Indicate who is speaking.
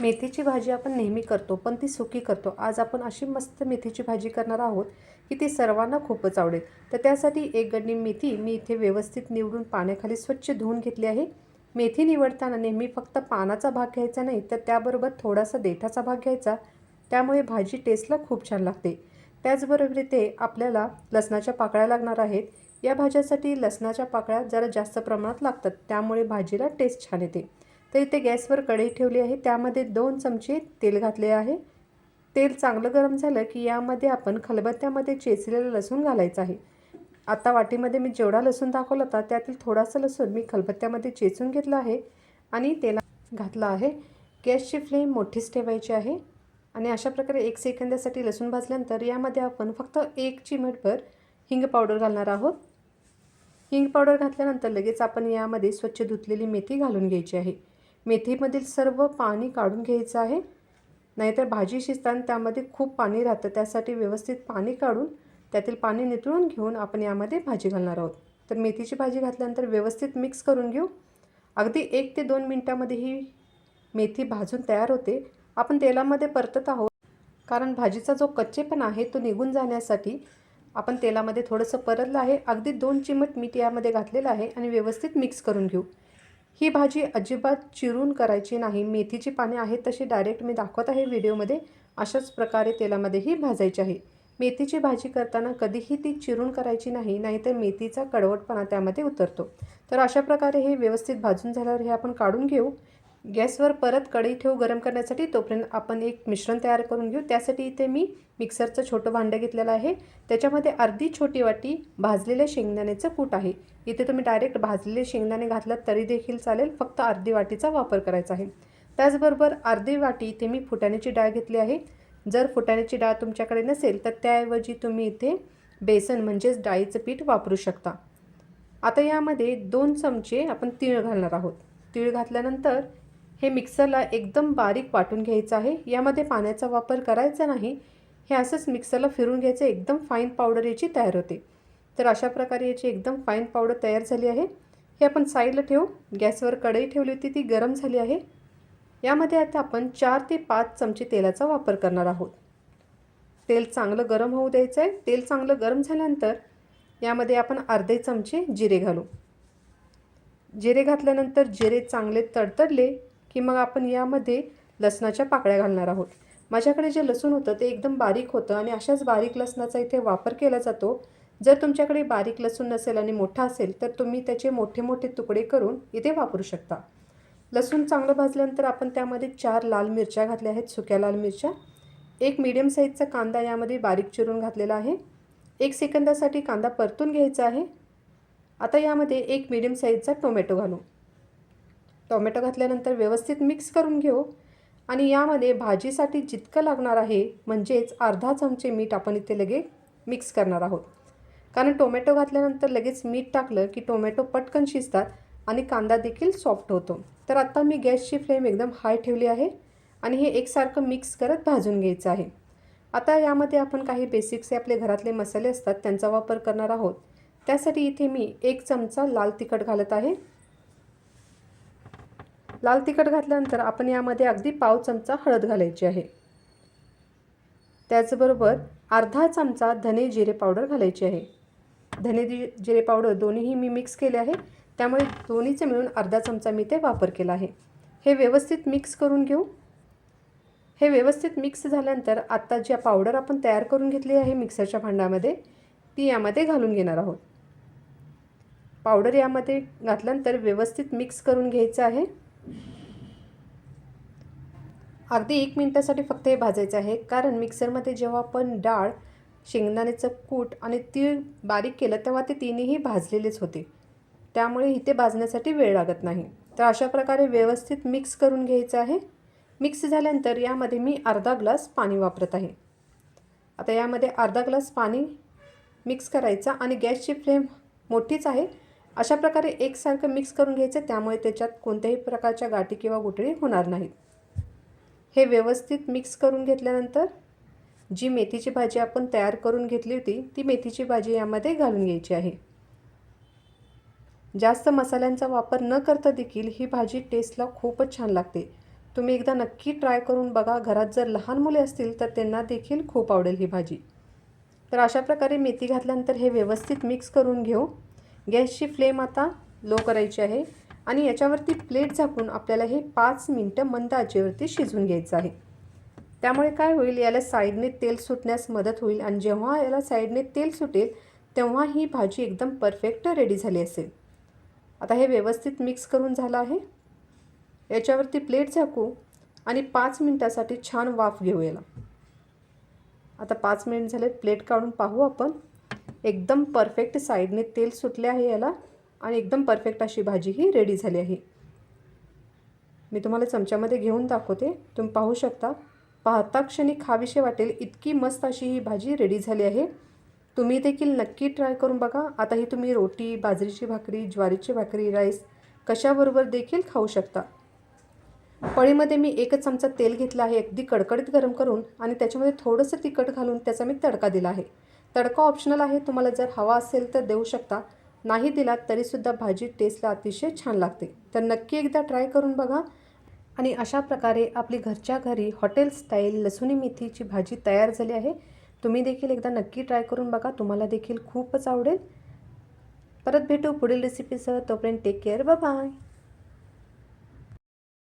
Speaker 1: मेथीची भाजी आपण नेहमी करतो पण ती सुकी करतो. आज आपण अशी मस्त मेथीची भाजी करणार आहोत की ती सर्वांना खूपच आवडेल. तर त्यासाठी एक गड्डी मेथी मी इथे व्यवस्थित निवडून पाण्याखाली स्वच्छ धुवून घेतली आहे. मेथी निवडताना नेहमी फक्त पानाचा भाग घ्यायचा नाही तर त्याबरोबर थोडासा देठाचा भाग घ्यायचा. त्यामुळे भाजी टेस्टला खूप छान लागते. त्याचबरोबर इथे आपल्याला लसणाच्या पाकळ्या लागणार आहेत. या भाज्यासाठी लसणाच्या पाकळ्या जरा जास्त प्रमाणात लागतात त्यामुळे भाजीला टेस्ट छान येते. तर इथे गॅसवर कढई ठेवली आहे. त्यामध्ये दोन चमचे तेल घातले आहे. तेल चांगलं गरम झालं की यामध्ये आपण खलबत्त्यामध्ये चेचलेलं लसूण घालायचं आहे. आता वाटीमध्ये मी जेवढा लसूण दाखवला होता त्यातील थोडासा लसूण मी खलबत्त्यामध्ये चेचून घेतला आहे आणि तेला घातला आहे. गॅसची फ्लेम मोठीच ठेवायची आहे आणि अशा प्रकारे एक सेकंदासाठी लसूण भाजल्यानंतर यामध्ये आपण फक्त एक चिमटभर हिंग पावडर घालणार आहोत. हिंग पावडर घातल्यानंतर लगेच आपण यामध्ये स्वच्छ धुतलेली मेथी घालून घ्यायची आहे. मेथीमधील सर्व पाणी काढून घ्यायचं आहे. नाहीतर भाजी शिजताना त्यामध्ये खूप पाणी राहतं. त्यासाठी व्यवस्थित पाणी काढून त्यातील पाणी नितळून घेऊन आपण यामध्ये भाजी घालणार आहोत. तर मेथीची भाजी घातल्यानंतर व्यवस्थित मिक्स करून घेऊ. अगदी एक ते दोन मिनटामध्ये ही मेथी भाजून तयार होते. आपण तेलामध्ये परतत आहोत. कारण भाजीचा जो कच्चेपणा आहे तो निघून जाण्यासाठी आपण तेलामध्ये थोडंसं परतलं आहे. अगदी दोन चिमट मीठ यामध्ये घातलेलं आहे आणि व्यवस्थित मिक्स करून घेऊ. ही भाजी अजिबात चिरून करायची नाही. मेथीची पाने आहेत तशी डायरेक्ट मी दाखवत आहे व्हिडिओमध्ये. अशाच प्रकारे तेलामध्ये ही भाजायची आहे. मेथीची भाजी करताना कधीही ती चिरून करायची नाही नाहीतर मेथीचा कडवटपणा त्यामध्ये उतरतो. तर अशा प्रकारे हे व्यवस्थित भाजून झाल्यावर हे आपण काढून घेऊ. गॅसवर परत कढई ठेवू गरम करण्यासाठी तोपर्यंत आपण एक मिश्रण तयार करून घेऊ. त्यासाठी इथे मी मिक्सरचं छोटं भांडं घेतलेलं आहे. त्याच्यामध्ये अर्धी छोटी वाटी भाजलेल्या शेंगदाण्याचं कूट आहे. इथे तुम्ही डायरेक्ट भाजलेले शेंगदाणे घातलात तरी देखील चालेल. फक्त अर्धी वाटीचा वापर करायचा आहे. त्याचबरोबर अर्धी वाटी इथे मी फुटाण्याची डाळ घेतली आहे. जर फुटाण्याची डाळ तुमच्याकडे नसेल तर त्याऐवजी तुम्ही इथे बेसन म्हणजेच डाळीचं पीठ वापरू शकता. आता यामध्ये दोन चमचे आपण तीळ घालणार आहोत. तीळ घातल्यानंतर हे मिक्सरला एकदम बारीक वाटून घ्यायचं आहे. यामध्ये पाण्याचा वापर करायचा नाही. हे असंच मिक्सरला फिरून घ्यायचं. एकदम फाईन पावडर याची तयार होते. तर अशा प्रकारे याची एकदम फाईन पावडर तयार झाली आहे. हे आपण साईडला ठेवू. गॅसवर कढई ठेवली होती. ती गरम झाली आहे. यामध्ये आता आपण चार ते पाच चमचे तेलाचा वापर करणार आहोत. तेल चांगलं गरम होऊ द्यायचं आहे. तेल चांगलं गरम झाल्यानंतर यामध्ये आपण अर्धे चमचे जिरे घालू. जिरे घातल्यानंतर जिरे चांगले तडतडले की मग आपण यामध्ये लसणाच्या पाकळ्या घालणार आहोत. माझ्याकडे जे लसूण होतं ते एकदम बारीक होतं आणि अशाच बारीक लसणाचा इथे वापर केला जातो. जर तुमच्याकडे बारीक लसूण नसेल आणि मोठा असेल तर तुम्ही त्याचे मोठे मोठे तुकडे करून इथे वापरू शकता. लसूण चांगलं भाजल्यानंतर आपण त्यामध्ये चार लाल मिरच्या घातल्या आहेत सुक्या लाल मिरच्या. एक मीडियम साईजचा कांदा यामध्ये बारीक चिरून घातलेला आहे. एक सेकंदासाठी कांदा परतून घ्यायचा आहे. आता यामध्ये एक मीडियम साईजचा टोमॅटो घालू. टोमॅटो घातल्यानंतर व्यवस्थित मिक्स करून घेऊ. आणि यामध्ये भाजीसाठी जितकं लागणार आहे म्हणजेच अर्धा चमचे मीठ आपण इथे लगे मिक्स करणार आहोत. कारण टोमॅटो घातल्यानंतर लगेच मीठ टाकलं की टोमॅटो पटकन शिजतात आणि कांदा देखील सॉफ्ट होतो. तर आत्ता मी गॅसची फ्लेम एकदम हाय ठेवली आहे आणि हे एकसारखं मिक्स करत भाजून घ्यायचं आहे. आता यामध्ये आपण काही बेसिक्सचे आपले घरातले मसाले असतात त्यांचा वापर करणार आहोत. त्यासाठी इथे मी एक चमचा लाल तिखट घालत आहे. लाल तिखट घातल्यानंतर आपण यामध्ये अगदी पाव चमचा हळद घालायची आहे. त्याचबरोबर अर्धा चमचा धने जिरे पावडर घालायची आहे. धने जिरे पावडर दोन्हीही मी मिक्स केले आहे. त्यामुळे दोन्हीचे मिळून अर्धा चमचा मी ते वापर केला आहे. हे व्यवस्थित मिक्स करून घेऊ. हे व्यवस्थित मिक्स झाल्यानंतर आत्ता ज्या पावडर आपण तयार करून घेतली आहे मिक्सरच्या भांड्यामध्ये ती यामध्ये घालून घेणार आहोत. पावडर यामध्ये घातल्यानंतर व्यवस्थित मिक्स करून घ्यायचं आहे. अगदी एक मिनटासाठी फक्त हे भाजायचं आहे कारण मिक्सरमध्ये जेव्हा आपण डाळ शेंगदाण्याचं कूट आणि तीळ बारीक केलं तेव्हा ते तिन्ही भाजलेलेच होते. त्यामुळे इथे भाजण्यासाठी वेळ लागत नाही. तर अशा प्रकारे व्यवस्थित मिक्स करून घ्यायचं आहे. मिक्स झाल्यानंतर यामध्ये मी अर्धा ग्लास पाणी वापरत आहे. आता यामध्ये अर्धा ग्लास पाणी मिक्स करायचा आणि गॅसची फ्लेम मोठीच आहे अशा प्रकारे एकसारखं मिक्स करून घ्यायचं त्यामुळे त्याच्यात कोणत्याही प्रकारच्या गाठी किंवा गुठळी होणार नाहीत. हे व्यवस्थित मिक्स करून घेतल्यानंतर जी मेथीची भाजी आपण तयार करून घेतली होती ती मेथीची भाजी यामध्ये घालून घ्यायची आहे. जास्त मसाल्यांचा वापर न करता देखील ही भाजी टेस्टला खूपच छान लागते. तुम्ही एकदा नक्की ट्राय करून बघा घरात जर लहान मुले असतील तर त्यांना देखील खूप आवडेल ही भाजी. तर अशा प्रकारे मेथी घातल्यानंतर हे व्यवस्थित मिक्स करून घेऊ. गॅसची फ्लेम आता लो करायची आहे आणि याच्यावरती प्लेट झाकून आपल्याला हे पाच मिनटं मंद आचेवरती शिजवून घ्यायचं आहे. त्यामुळे काय होईल याला साईडने तेल सुटण्यास मदत होईल आणि जेव्हा याला साईडने तेल सुटेल तेव्हा ही भाजी एकदम परफेक्ट रेडी झाली असेल. आता हे व्यवस्थित मिक्स करून झालं आहे. याच्यावरती प्लेट झाकू आणि पाच मिनटासाठी छान वाफ घेऊ याला. आता पाच मिनिट झाले प्लेट काढून पाहू आपण. एकदम परफेक्ट साईडने तेल सुटले आहे याला आणि एकदम परफेक्ट अशी भाजी ही रेडी झाली आहे. मी तुम्हाला चमच्यामध्ये घेऊन दाखवते. तुम्ही पाहू शकता. पाहता क्षणी खावीशी वाटेल इतकी मस्त अशी ही भाजी रेडी झाली आहे. तुम्ही देखील नक्की ट्राय करून बघा. आता ही तुम्ही रोटी बाजरीची भाकरी ज्वारीची भाकरी राईस कशाबरोबर देखील खाऊ शकता. पळीमध्ये मी एकच चमचा तेल घेतलं आहे. अगदी कडकडीत गरम करून आणि त्याच्यामध्ये थोडंसं तिखट घालून त्याचा मी तडका दिला आहे. तडका ऑप्शनल आहे. तुम्हाला जर हवा असेल तर देऊ शकता. नाही दिलात तरीसुद्धा भाजी टेस्टला अतिशय छान लागते. तर नक्की एकदा ट्राय करून बघा. आणि अशा प्रकारे आपली घरच्या घरी हॉटेल स्टाईल लसुणी मेथीची भाजी तयार झाली आहे. तुम्ही देखील एकदा नक्की ट्राय करून बघा. तुम्हाला देखील खूपच आवडेल. परत भेटू पुढील रेसिपीसह तोपर्यंत टेक केअर बाय